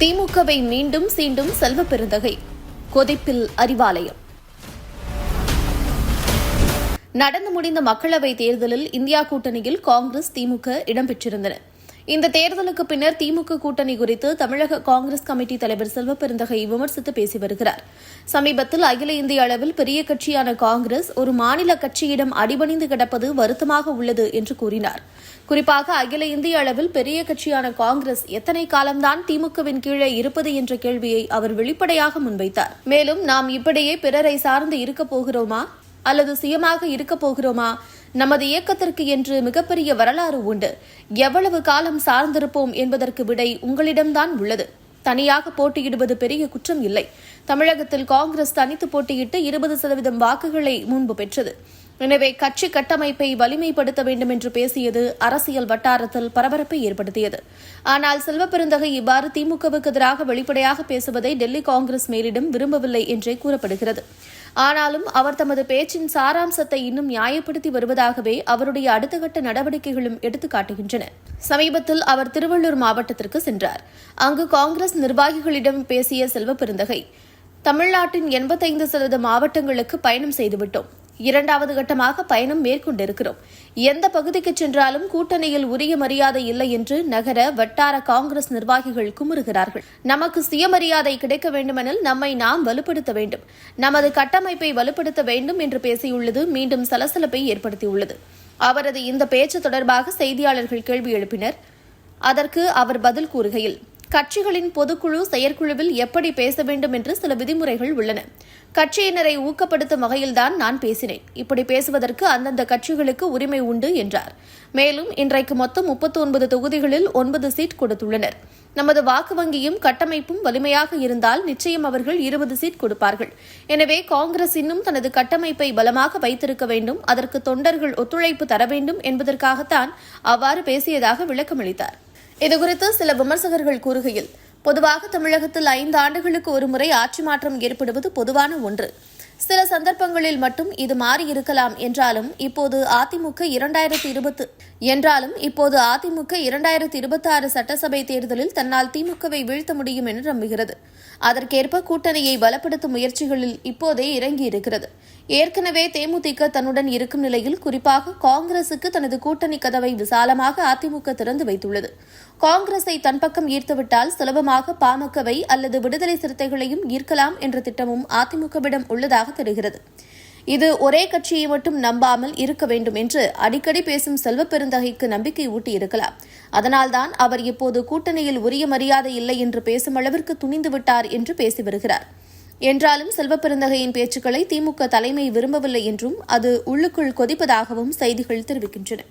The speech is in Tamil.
திமுகவை மீண்டும் சீண்டும் செல்வ பெருந்தகை. கொதிப்பில் அறிவாலயம். நடந்து முடிந்த மக்களவைத் தேர்தலில் இந்தியா கூட்டணியில் காங்கிரஸ் திமுக இடம்பெற்றிருந்தன இந்த தேர்தலுக்கு பின்னர் திமுக கூட்டணி குறித்து தமிழக காங்கிரஸ் கமிட்டி தலைவர் செல்வ பெருந்தகை விமர்சித்து பேசி வருகிறார். சமீபத்தில் அகில இந்திய அளவில் பெரிய கட்சியான காங்கிரஸ் ஒரு மாநில கட்சியிடம் அடிபணிந்து கிடப்பது வருத்தமாக உள்ளது என்று கூறினார். குறிப்பாக அகில இந்திய அளவில் பெரிய கட்சியான காங்கிரஸ் எத்தனை காலம்தான் திமுகவின் கீழே இருப்பது என்ற கேள்வியை அவர் வெளிப்படையாக முன்வைத்தார். மேலும் நாம் இப்படியே பிறரை சார்ந்து இருக்கப் போகிறோமா? அல்லது சுயமாக இருக்கப் போகிறோமா? நமது இயக்கத்திற்கு என்று மிகப்பெரிய வரலாறு உண்டு. எவ்வளவு காலம் சார்ந்திருப்போம் என்பதற்கு விடை உங்களிடம்தான் உள்ளது. தனியாக போட்டியிடுவது பெரிய குற்றம் இல்லை. தமிழகத்தில் காங்கிரஸ் தனித்து போட்டியிட்டு இருபது சதவீதம் வாக்குகளை முன்பு பெற்றது. எனவே கட்சி கட்டமைப்பை வலிமைப்படுத்த வேண்டும் என்று பேசியது அரசியல் வட்டாரத்தில் பரபரப்பை ஏற்படுத்தியது. ஆனால் செல்வப்பெருந்தகை இவ்வாறு திமுகவுக்கு எதிராக வெளிப்படையாக பேசுவதை டெல்லி காங்கிரஸ் மேலிடம் விரும்பவில்லை என்றே கூறப்படுகிறது. ஆனாலும் அவர் தமது பேச்சின் சாராம்சத்தை இன்னும் நியாயப்படுத்தி வருவதாகவே அவருடைய அடுத்த கட்ட நடவடிக்கைகளும் எடுத்துக்காட்டுகின்றன சமீபத்தில் அவர் திருவள்ளூர் மாவட்டத்திற்கு சென்றார். அங்கு காங்கிரஸ் நிர்வாகிகளிடம் பேசிய செல்வப்பெருந்தகை தமிழ்நாட்டின் எண்பத்தைந்து சதவீத மாவட்டங்களுக்கு பயணம் செய்துவிட்டோம். இரண்டாவது கட்டமாக பயணம் மேற்கொண்டிருக்கிறோம். எந்த பகுதிக்கு சென்றாலும் கூட்டணியில் உரிய மரியாதை இல்லை என்று நகர வட்டார காங்கிரஸ் நிர்வாகிகள் குமுறுகிறார்கள். நமக்கு சுயமரியாதை கிடைக்க வேண்டுமெனில் நம்மை நாம் வலுப்படுத்த வேண்டும். நமது கட்டமைப்பை வலுப்படுத்த வேண்டும் என்று பேசியுள்ளது மீண்டும் சலசலப்பை ஏற்படுத்தியுள்ளது. அவரது இந்த பேச்சு தொடர்பாக செய்தியாளர்கள் கேள்வி எழுப்பினர். அதற்கு அவர் பதில் கூறுகையில் கட்சிகளின் பொதுக்குழு செயற்குழுவில் எப்படி பேச வேண்டும் என்று சில விதிமுறைகள் உள்ளன. கட்சியினரை ஊக்கப்படுத்தும் வகையில்தான் நான் பேசினேன். இப்படி பேசுவதற்கு அந்தந்த கட்சிகளுக்கு உரிமை உண்டு என்றார். மேலும் இன்றைக்கு மொத்தம் முப்பத்தி ஒன்பது தொகுதிகளில் ஒன்பது சீட் கொடுத்துள்ளனர். நமது வாக்கு வங்கியும் கட்டமைப்பும் வலிமையாக இருந்தால் நிச்சயம் அவர்கள் இருபது சீட் கொடுப்பார்கள். எனவே காங்கிரஸ் இன்னும் தனது கட்டமைப்பை பலமாக வைத்திருக்க வேண்டும். அதற்கு தொண்டர்கள் ஒத்துழைப்பு தர வேண்டும் என்பதற்காகத்தான் அவ்வாறு பேசியதாக விளக்கமளித்தார். இதுகுறித்து சில விமர்சகர்கள் கூறுகையில் பொதுவாக தமிழகத்தில் ஐந்து ஆண்டுகளுக்கு ஒருமுறை ஆட்சி மாற்றம் ஏற்படுவது பொதுவான ஒன்று. சில சந்தர்ப்பங்களில் மட்டும் இது மாறி இருக்கலாம் என்றாலும் இப்போது அதிமுக இரண்டாயிரத்தி இருபத்து என்றாலும் இப்போது அதிமுக இரண்டாயிரத்தி இருபத்தி ஆறு சட்டசபை தேர்தலில் தன்னால் திமுகவை வீழ்த்த முடியும் என நம்புகிறது. அதற்கேற்ப கூட்டணியை பலப்படுத்தும் முயற்சிகளில் இப்போதே இறங்கியிருக்கிறது ஏற்கனவே தேமுதிக தன்னுடன் இருக்கும் நிலையில் குறிப்பாக காங்கிரசுக்கு தனது கூட்டணி கதவை விசாலமாக அதிமுக திறந்து வைத்துள்ளது. காங்கிரஸை தன் பக்கம் ஈர்த்துவிட்டால் சுலபமாக பாமகவை அல்லது விடுதலை சிறுத்தைகளையும் ஈர்க்கலாம் என்ற திட்டமும் அதிமுகவிடம் உள்ளதாக தெரிகிறது. இது ஒரே கட்சியை மட்டும் நம்பாமல் இருக்க வேண்டும் என்று அடிக்கடி பேசும் செல்வ பெருந்தகைக்கு நம்பிக்கை ஊட்டியிருக்கலாம் அதனால்தான் அவர் இப்போது கூட்டணியில் உரிய மரியாதை இல்லை என்று பேசும் அளவிற்கு துணிந்து விட்டார் என்று பேசி வருகிறார். என்றாலும் செல்வ பெருந்தகையின் பேச்சுக்களை திமுக தலைமை விரும்பவில்லை என்றும் அது உள்ளுக்குள் கொதிப்பதாகவும் செய்திகள் தெரிவிக்கின்றன.